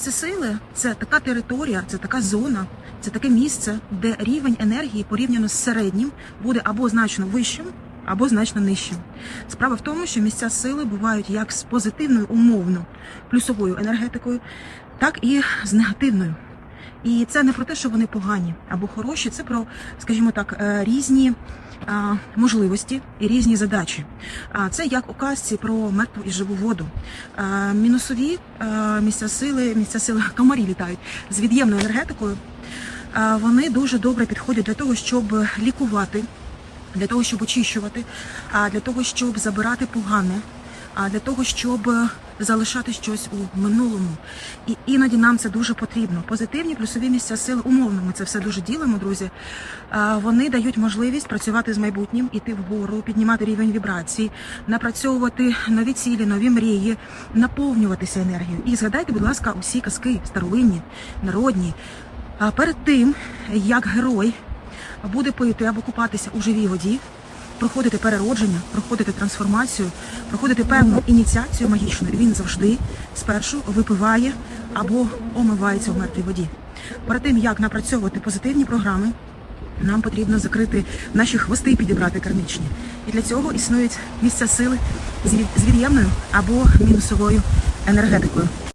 Місце сили це така територія, це така зона, це таке місце, де рівень енергії порівняно з середнім буде або значно вищим, або значно нижчим. Справа в тому, що місця сили бувають як з позитивною умовно плюсовою енергетикою, так і з негативною. І це не про те, що вони погані або хороші, це про, скажімо так, е, різні можливості і різні задачі. А це як у казці про мертву і живу воду. Мінусові місця сили, місця сили комарі літають з від'ємною енергетикою. Вони дуже добре підходять для того, щоб лікувати, для того, щоб очищувати, а для того, щоб забирати погане, для того, щоб е, залишати щось у минулому. І іноді нам це дуже потрібно. Позитивні плюсові місця сили, умовно, ми це все дуже ділимо, друзі. Вони дають можливість працювати з майбутнім, іти вгору, піднімати рівень вібрацій, напрацьовувати нові цілі, нові мрії, наповнюватися енергією. І згадайте, будь ласка, усі казки старовинні, народні. А перед тим, як герой буде пити або купатися у живій воді, проходити переродження, проходити трансформацію, проходити певну ініціацію магічну, він завжди спершу випиває або омивається в мертвій воді. Перед тим як напрацьовувати позитивні програми, нам потрібно закрити наші хвости і підібрати кармічні. І для цього існують місця сили з від'ємною або мінусовою енергетикою.